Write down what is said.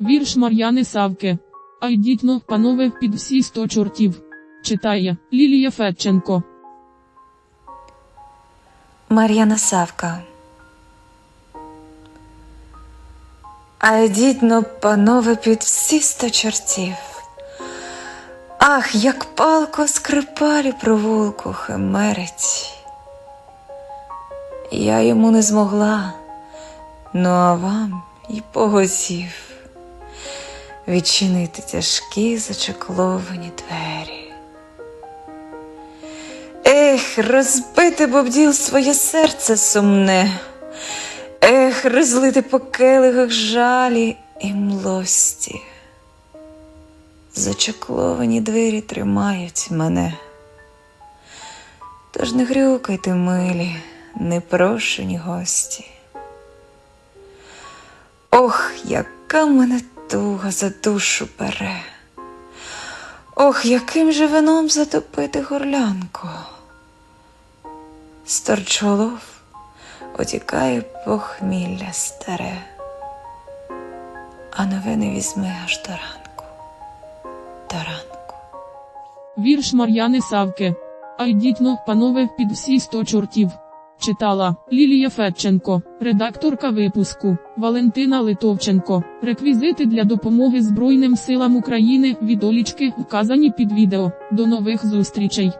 Вірш Мар'яни Савки. А йдіть но, панове, під всі сто чортів. Читає Лілія Федченко. Мар'яна Савка. А йдіть но, панове, під всі сто чортів. Ах, як палко скрипалі провулку химерить. Я йому не змогла, ну а вам і поготів відчинити тяжкі зачекловані двері. Ех, розбити бобділ своє серце сумне, ех, розлити по келихах жалі і млості. Зачекловані двері тримають мене. Тож не грюкайте, милі, непрошені гості. Ох, яка мене туга за душу бере. Ох, яким же вином затопити горлянку. Сторчолов отікає похмілля старе, а нове не візьме аж до ранку, до ранку. Вірш Мар'яни Савки. А йдіть но, панове, під всі сто чортів. Читала Лілія Федченко, редакторка випуску Валентина Литовченко. Реквізити для допомоги Збройним силам України від Олічки вказані під відео. До нових зустрічей.